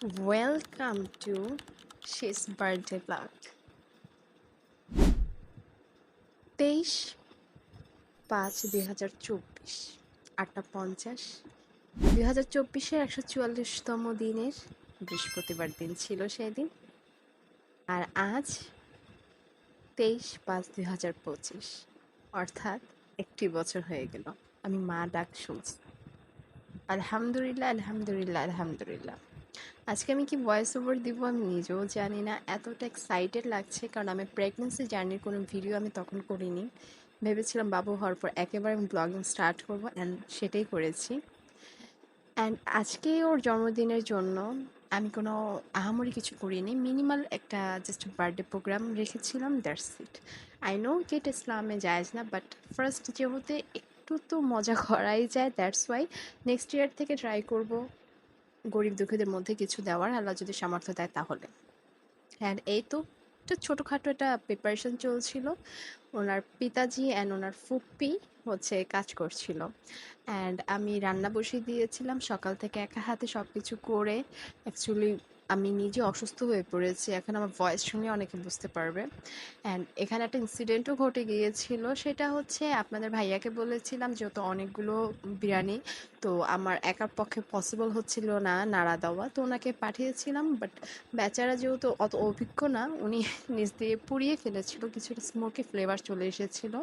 Welcome to She's Birthday Vlog. তেইশ পাঁচ দুই হাজার চব্বিশ, আটটা পঞ্চাশ। দুই হাজার চব্বিশের একশো চুয়াল্লিশতম দিনের বৃহস্পতিবার দিন ছিল সেদিন। আর আজ তেইশ পাঁচ দুই হাজার পঁচিশ, অর্থাৎ একটি বছর হয়ে গেল। আমি মা ডাক শুনছি। আলহামদুলিল্লাহ আলহামদুলিল্লাহ আলহামদুলিল্লাহ। আজকে আমি কি ভয়েস ওভার দিব আমি নিজেও জানি না। এতটা এক্সাইটেড লাগছে কারণ আমি প্রেগনেন্সি জার্নির কোনো ভিডিও আমি তখন করিনি। ভেবেছিলাম বাবু হওয়ার পর একেবারে আমি ব্লগিং স্টার্ট করব অ্যান্ড সেটাই করেছি। অ্যান্ড আজকে ওর জন্মদিনের জন্য আমি কোনো আহামরি কিছু করিনি। মিনিমাল একটা জাস্ট বার্থডে প্রোগ্রাম রেখেছিলাম that's it I know get ইসলামে যায় না বাট ফার্স্ট যেহেতু একটু তো মজা করাই যায় দ্যাটস ওয়াই নেক্সট ইয়ার থেকে ট্রাই করব। গরিব দুঃখীদের মধ্যে কিছু দেওয়ার আল্লাহ যদি সামর্থ্য দেয় তাহলে। অ্যান্ড এই তো একটা ছোটোখাটো একটা প্রিপারেশন চলছিল। ওনার পিতাজি অ্যান্ড ওনার ফুপ্পি হচ্ছে কাজ করছিল। অ্যান্ড আমি রান্না বসিয়ে দিয়েছিলাম, সকাল থেকে একা হাতে সব কিছু করে অ্যাকচুয়ালি আমি নিজে অসুস্থ হয়ে পড়েছি। এখন আমার ভয়েস শুনে অনেকে বুঝতে পারবে। অ্যান্ড এখানে একটা ইনসিডেন্টও ঘটে গিয়েছিল। সেটা হচ্ছে আপনাদের ভাইয়াকে বলেছিলাম যেহেতু অনেকগুলো বিরিয়ানি, তো আমার একার পক্ষে পসিবল হচ্ছিল না নাড়া দেওয়া। তো ওনাকে পাঠিয়েছিলাম বাট বেচারা যেহেতু অত অভিজ্ঞ না, উনি নিজ দিয়ে পুড়িয়ে ফেলেছিল। কিছুটা স্মোকি ফ্লেভার চলে এসেছিল।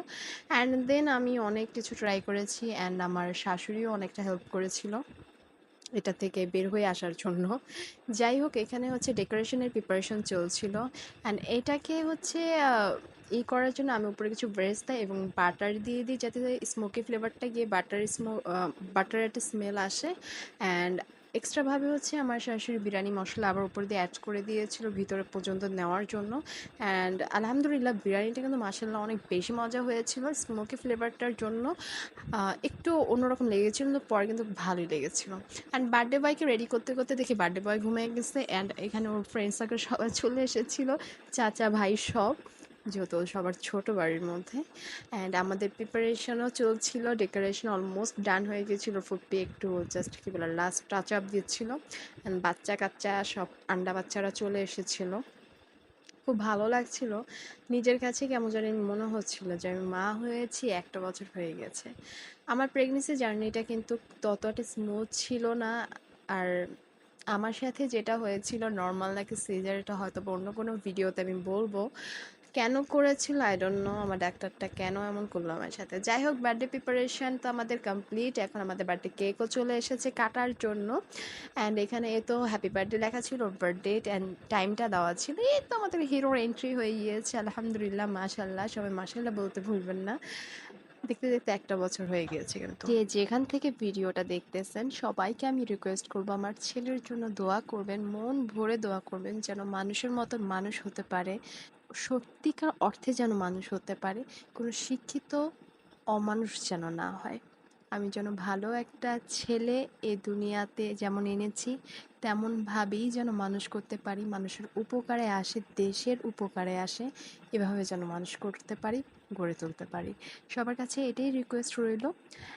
অ্যান্ড দেন আমি অনেক কিছু ট্রাই করেছি অ্যান্ড আমার শাশুড়িও অনেকটা হেল্প করেছিল। এটা থেকে বের হয়ে আসার জন্য। যাই হোক, এখানে হচ্ছে ডেকোরেশনের প্রিপারেশন চলছিল। অ্যান্ড এটাকে হচ্ছে ই করার জন্য আমি উপরে কিছু ব্রেস দেয় এবং বাটার দিয়ে দিই যাতে স্মোকি ফ্লেভারটা গিয়ে বাটার স্মো বাটার একটা স্মেল আসে। অ্যান্ড এক্সট্রাভাবে হচ্ছে আমার শাশুড়ি বিরিয়ানি মশলা আবার উপর দিয়ে অ্যাড করে দিয়েছিল ভিতরে পর্যন্ত নেওয়ার জন্য। অ্যান্ড আলহামদুলিল্লাহ বিরিয়ানিটা কিন্তু মাসাল্লাহ অনেক বেশি মজা হয়েছিল। স্মোকি ফ্লেভারটার জন্য একটু অন্যরকম লেগেছিল কিন্তু পরে কিন্তু ভালোই লেগেছিল। অ্যান্ড বার্থডে বয়কে রেডি করতে করতে দেখি বার্থডে বয় ঘুমিয়ে গেছে। অ্যান্ড এখানে ওর ফ্রেন্ড সার্কেল সবাই চলে এসেছিল। চাচা ভাই সব। যেহেতু সবার ছোট বাড়ির মধ্যে। অ্যান্ড আমাদের প্রিপারেশনও চলছিল ডেকোরেশন অলমোস্ট ডান হয়ে গেছিল ফুপি একটু জাস্ট কী বলে লাস্ট টাচ আপ দিচ্ছিল। অ্যান্ড বাচ্চা কাচ্চা সব আন্ডা বাচ্চারা চলে এসেছিল। খুব ভালো লাগছিল। নিজের কাছে কেমন জানি মনে হচ্ছিল যে আমি মা হয়েছি, একটা বছর হয়ে গেছে। আমার প্রেগনেন্সি জার্নিটা কিন্তু ততটা স্মুথ ছিল না। আর আমার সাথে যেটা হয়েছিল নর্মাল নাকি সিজার এটা হয়তো অন্য কোনো ভিডিওতে আমি বলব। কেন করেছিল? আই ডোন্ট নো আমার ডাক্তারটা কেন এমন করল আমার সাথে? যাই হোক বার্থডে প্রিপারেশন তো আমাদের কমপ্লিট এখন আমাদের বার্থডে কেকও চলে এসেছে কাটার জন্য। অ্যান্ড এখানে এ তো হ্যাপি বার্থডে লেখা ছিল বার্থডে অ্যান্ড টাইমটা দেওয়া ছিল। এই তো আমাদের হিরোর এন্ট্রি হয়ে গিয়েছে, আলহামদুলিল্লাহ মাশাল্লাহ সবাই মাশাল্লাহ বলতে ভুলবেন না। দেখতে দেখতে একটা বছর হয়ে গিয়েছে কিন্তু। যে যেখান থেকে ভিডিওটা দেখতেছেন, সবাইকে আমি রিকোয়েস্ট করব, আমার ছেলের জন্য দোয়া করবেন, মন ভরে দোয়া করবেন, যেন মানুষের মতন মানুষ হতে পারে। সত্যিকার অর্থে যেন মানুষ হতে পারে, কোনো শিক্ষিত অমানুষ যেন না হয়। আমি যেন ভালো একটা ছেলে এ দুনিয়াতে যেমন এনেছি, তেমনভাবেই যেন মানুষ করতে পারি, মানুষের উপকারে আসে, দেশের উপকারে আসে, এভাবে যেন মানুষ করতে পারি, গড়ে তুলতে পারি। সবার কাছে এটাই রিকোয়েস্ট রইল।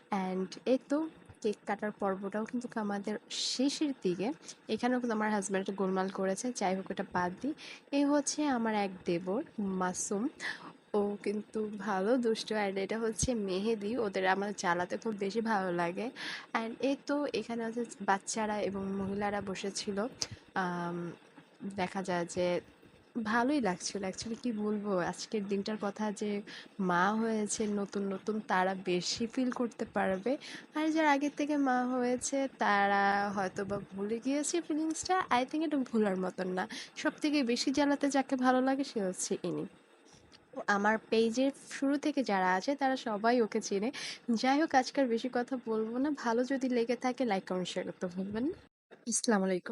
অ্যান্ড এই তো কেক কাটার পর্বটাও কিন্তু আমাদের শেষের দিকে। এখানেও কিন্তু আমার হাজব্যান্ড গোলমাল করেছে, যাই হোক এটা বাদ দিই। এই হচ্ছে আমার এক দেবর, মাসুম। ও কিন্তু ভালো, দুষ্টু অ্যান্ড এটা হচ্ছে মেহেদি। ওদের আমার জ্বালাতে খুব বেশি ভালো লাগে। অ্যান্ড এ তো এখানে হচ্ছে বাচ্চারা এবং মহিলারা বসেছিল। দেখা যায় যে ভালোই লাগছিল অ্যাকচুয়ালি কি বলব? আজকের দিনটার কথা যে মা হয়েছে, নতুন নতুন তারা বেশি ফিল করতে পারবে। আর যারা আগের থেকে মা হয়েছে, তারা হয়তো বা ভুলে গিয়েছে ফিলিংসটা আই থিঙ্ক এটা ভুলার মতন না। সব থেকে বেশি জ্বালাতে যাকে ভালো লাগে সে হচ্ছে ইনি। আমার পেজের শুরু থেকে যারা আছে, তারা সবাই ওকে চেনে। যাই হোক আজকাল বেশি কথা বলব না। ভালো যদি লেগে থাকে লাইক কমেন্ট শেয়ার করতে ভুলবেন না। আসসালামু আলাইকুম।